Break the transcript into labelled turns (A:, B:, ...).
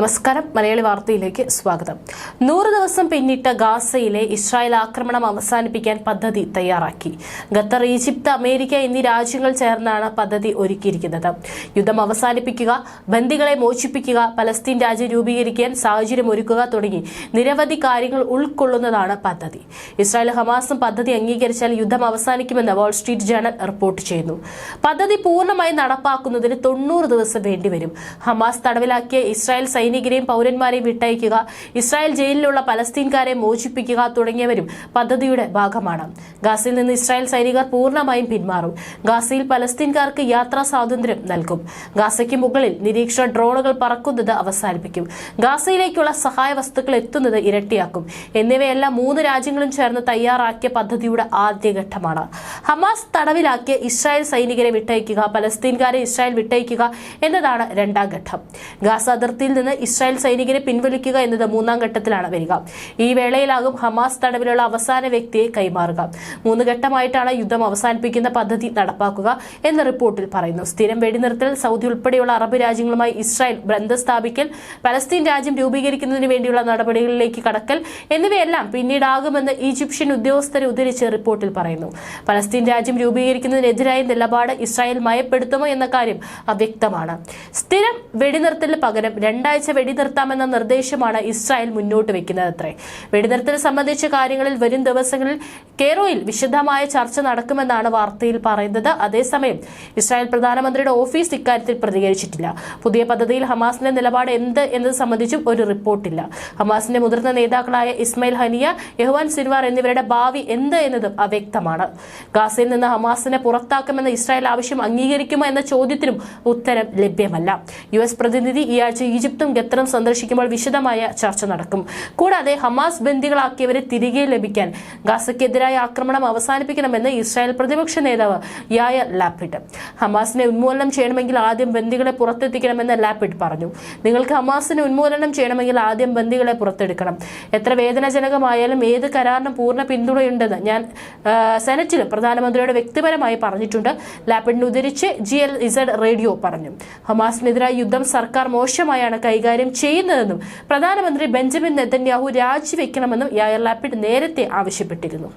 A: നമസ്കാരം. മലയാളി വാർത്തയിലേക്ക് സ്വാഗതം. നൂറ് ദിവസം പിന്നിട്ട ഗാസയിലെ ഇസ്രായേൽ ആക്രമണം അവസാനിപ്പിക്കാൻ പദ്ധതി തയ്യാറാക്കി. ഖത്തർ ഈജിപ്ത് അമേരിക്ക എന്നീ രാജ്യങ്ങൾ ചേർന്നാണ് പദ്ധതി ഒരുക്കിയിരിക്കുന്നത്. യുദ്ധം അവസാനിപ്പിക്കുക ബന്ദികളെ മോചിപ്പിക്കുക പലസ്തീൻ രാജ്യം രൂപീകരിക്കാൻ സാഹചര്യം ഒരുക്കുക തുടങ്ങി നിരവധി കാര്യങ്ങൾ ഉൾക്കൊള്ളുന്നതാണ് പദ്ധതി. ഇസ്രായേൽ ഹമാസും പദ്ധതി അംഗീകരിച്ചാൽ യുദ്ധം അവസാനിക്കുമെന്ന് വാൾ സ്ട്രീറ്റ് ജേണൽ റിപ്പോർട്ട് ചെയ്യുന്നു. പദ്ധതി പൂർണമായി നടപ്പാക്കുന്നതിന് തൊണ്ണൂറ് ദിവസം വേണ്ടിവരും. ഹമാസ് തടവിലാക്കിയ ഇസ്രായേൽ സൈനികരെയും പൗരന്മാരെയും വിട്ടയക്കുക ഇസ്രായേൽ ജയിലിലുള്ള പലസ്തീൻകാരെ മോചിപ്പിക്കുക തുടങ്ങിയവരും പദ്ധതിയുടെ ഭാഗമാണ്. ഗാസയിൽ നിന്ന് ഇസ്രായേൽ സൈനികർ പൂർണമായും പിന്മാറും. ഗാസയിൽ പലസ്തീൻകാർക്ക് യാത്രാ സ്വാതന്ത്ര്യം നൽകും. ഗാസയ്ക്ക് മുകളിൽ നിരീക്ഷണ ഡ്രോണുകൾ പറക്കുന്നത് അവസാനിപ്പിക്കും. ഗാസയിലേക്കുള്ള സഹായ വസ്തുക്കൾ എത്തുന്നത് ഇരട്ടിയാക്കും. എന്നിവയെല്ലാം മൂന്ന് രാജ്യങ്ങളും ചേർന്ന് തയ്യാറാക്കിയ പദ്ധതിയുടെ ആദ്യഘട്ടമാണ് ഹമാസ് തടവിലാക്കിയ ഇസ്രായേൽ സൈനികരെ വിട്ടയക്കുക പലസ്തീൻകാരെ ഇസ്രായേൽ വിട്ടയക്കുക എന്നതാണ് രണ്ടാം ഘട്ടം. ഗാസ അതിർത്തിയിൽ നിന്ന് ഇസ്രായേൽ സൈനികരെ പിൻവലിക്കുക എന്നത് മൂന്നാം ഘട്ടത്തിലാണ് വരിക. ഈ വേളയിലാകും ഹമാസ് തടവിലുള്ള അവസാന വ്യക്തിയെ കൈമാറുക. മൂന്ന് ഘട്ടമായിട്ടാണ് യുദ്ധം അവസാനിപ്പിക്കുന്ന പദ്ധതി നടപ്പാക്കുക എന്ന് റിപ്പോർട്ടിൽ പറയുന്നു. സ്ഥിരം വെടിനിർത്തൽ സൗദി ഉൾപ്പെടെയുള്ള അറബ് രാജ്യങ്ങളുമായി ഇസ്രായേൽ ബന്ധം സ്ഥാപിക്കൽ പലസ്തീൻ രാജ്യം രൂപീകരിക്കുന്നതിന് വേണ്ടിയുള്ള നടപടികളിലേക്ക് കടക്കൽ എന്നിവയെല്ലാം പിന്നീടാകുമെന്ന് ഈജിപ്ഷ്യൻ ഉദ്യോഗസ്ഥരെ ഉദ്ധരിച്ച് റിപ്പോർട്ടിൽ പറയുന്നു. പലസ്തീൻ രാജ്യം രൂപീകരിക്കുന്നതിനെതിരായ നിലപാട് ഇസ്രായേൽ മയപ്പെടുത്തുമോ എന്ന കാര്യം അവ്യക്തമാണ്. സ്ഥിരം വെടിനിർത്തലിന് പകരം രണ്ടാഴ്ച വെടിനിർത്താമെന്ന നിർദ്ദേശമാണ് ഇസ്രായേൽ മുന്നോട്ട് വെക്കുന്നത് അത്രേ വെടിനിർത്തൽ സംബന്ധിച്ച കാര്യങ്ങളിൽ വരും ദിവസങ്ങളിൽ കേറോയിൽ വിശദമായ ചർച്ച നടക്കുമെന്നാണ് വാർത്തയിൽ പറയുന്നത്. അതേസമയം ഇസ്രായേൽ പ്രധാനമന്ത്രിയുടെ ഓഫീസ് ഇക്കാര്യത്തിൽ പ്രതികരിച്ചിട്ടില്ല. പുതിയ പദ്ധതിയിൽ ഹമാസിന്റെ നിലപാട് എന്ത് എന്നത് സംബന്ധിച്ചും ഒരു റിപ്പോർട്ടില്ല. ഹമാസിന്റെ മുതിർന്ന നേതാക്കളായ ഇസ്മയിൽ ഹനിയ യഹ്വാൻ സിൻവാർ എന്നിവരുടെ ഭാവി എന്ത് എന്നതും അവ്യക്തമാണ്. ഗാസയിൽ നിന്ന് ഹമാസിനെ പുറത്താക്കുമെന്ന ഇസ്രായേൽ ആവശ്യം അംഗീകരിക്കുമോ എന്ന ചോദ്യത്തിനും ഉത്തരം ലഭ്യമല്ല. യു എസ് പ്രതിനിധി ഈ ആഴ്ച ഈജിപ്തും ഖത്തറും സന്ദർശിക്കുമ്പോൾ വിശദമായ ചർച്ച നടക്കും. കൂടാതെ ഹമാസ് ബന്ദികളാക്കിയവരെ തിരികെ ലഭിക്കാൻ ഗാസയ്ക്കെതിരായ ആക്രമണം അവസാനിപ്പിക്കണമെന്ന് ഇസ്രായേൽ പ്രതിപക്ഷ നേതാവ് യായ ലാപ്പിഡ്. ഹമാസിനെ ഉന്മൂലനം ചെയ്യണമെങ്കിൽ ആദ്യം ബന്ദികളെ പുറത്തെത്തിക്കണമെന്ന് ലാപ്പിഡ് പറഞ്ഞു. നിങ്ങൾക്ക് ഹമാസിനെ ഉന്മൂലനം ചെയ്യണമെങ്കിൽ ആദ്യം ബന്ദികളെ പുറത്തെടുക്കണം. എത്ര വേദനാജനകമായാലും ഏത് കരാറിനും പൂർണ പിന്തുണയുണ്ടെന്ന് ഞാൻ സെനറ്റിലും പ്രധാനമന്ത്രിയോട് വ്യക്തിപരമായി പറഞ്ഞിട്ടുണ്ട്. ലാപ്പിഡിനുദ്ധരിച്ച് ജി എൽ ഇസഡ് റേഡിയോ പറഞ്ഞു. ഹമാസിനെതിരായ യുദ്ധം സർക്കാർ മോശമായാണ് കൈകാര്യം ചെയ്യുന്നതെന്നും പ്രധാനമന്ത്രി ബെഞ്ചമിൻ നെതന്യാഹു രാജിവെക്കണമെന്നും യായർ ലാപ്പിഡ് നേരത്തെ ആവശ്യപ്പെട്ടിരുന്നു.